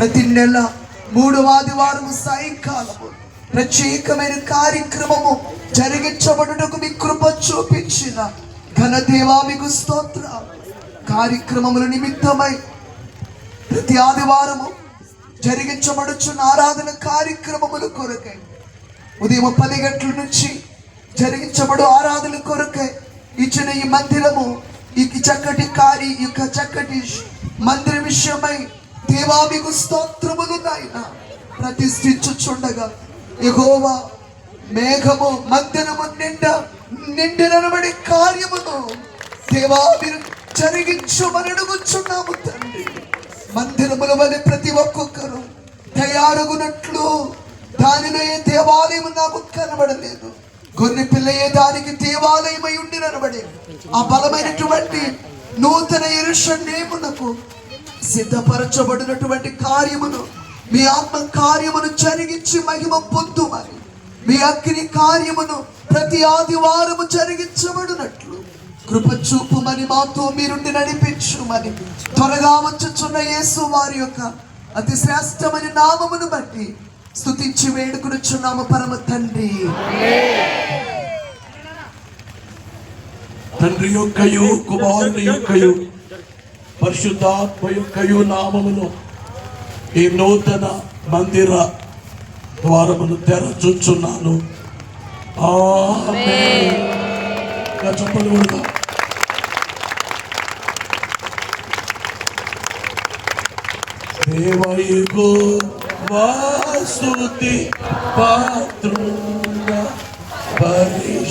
ప్రతి నెల మూడవ ఆదివారం సాయంకాలము ప్రత్యేకమైన కార్యక్రమము జరిగించబడుటకు మీ కృప చూపించిన ఘన మీకు స్తోత్ర. కార్యక్రమముల నిమిత్తమై ప్రతి ఆదివారము జరిగించబడుచున్న ఆరాధన కార్యక్రమముల కొరకై ఉదయం పది గంటల నుంచి జరిగించబడు ఆరాధన కొరకై ఇచ్చిన ఈ మందిరము ఈ చక్కటి కారి ఈ యొక్క చక్కటి మందిర విషయమై దేవా మీకు స్తోత్రములు నాయన. ప్రతిష్ఠించుచుండగా. ఎగోవా మేఘము మందిరము నిండా నిండినబడి కార్యమును దేవా మీరు జరిగించమని అడుగుచున్నాము తండ్రి. మందిరముల వలె ప్రతి ఒక్కొక్కరు తయారగునట్లు దానిలో ఏ దేవాలయం నాకు కనబడలేదు. గొర్రె పిల్లయే దానికి దేవాలయమై ఉండి ననబడి ఆ బలమైనటువంటి నూతన ఎరుషనేమునకు సిద్ధపరచబడినటువంటి కార్యమును మీ ఆత్మ కార్యమును జరిగించి మహిమ పొందుమని మీ అగ్ని కార్యమును ప్రతి ఆదివారము జరిగించబడినట్లు. కృప చూపుమని మాతో మీరుండి నడిపించుమని త్వరగా వచ్చుచున్న యేసు వారి యొక్క అతి శ్రేష్టమైన నామమును బట్టి స్థుతించి వేడుకునుచున్నాము పరమ తండ్రి. తండ్రి యొక్కయు కుమారుని యొక్కయు పరిశుద్ధాత్మ యొక్కయు నామమును ఈ నూతన మందిర ద్వారమును తెరచుచున్నాను. చెప్పండి కూడా. దేవయుగు వాస్తుతి పాత్రుంగా పరిశుద్ధాలయ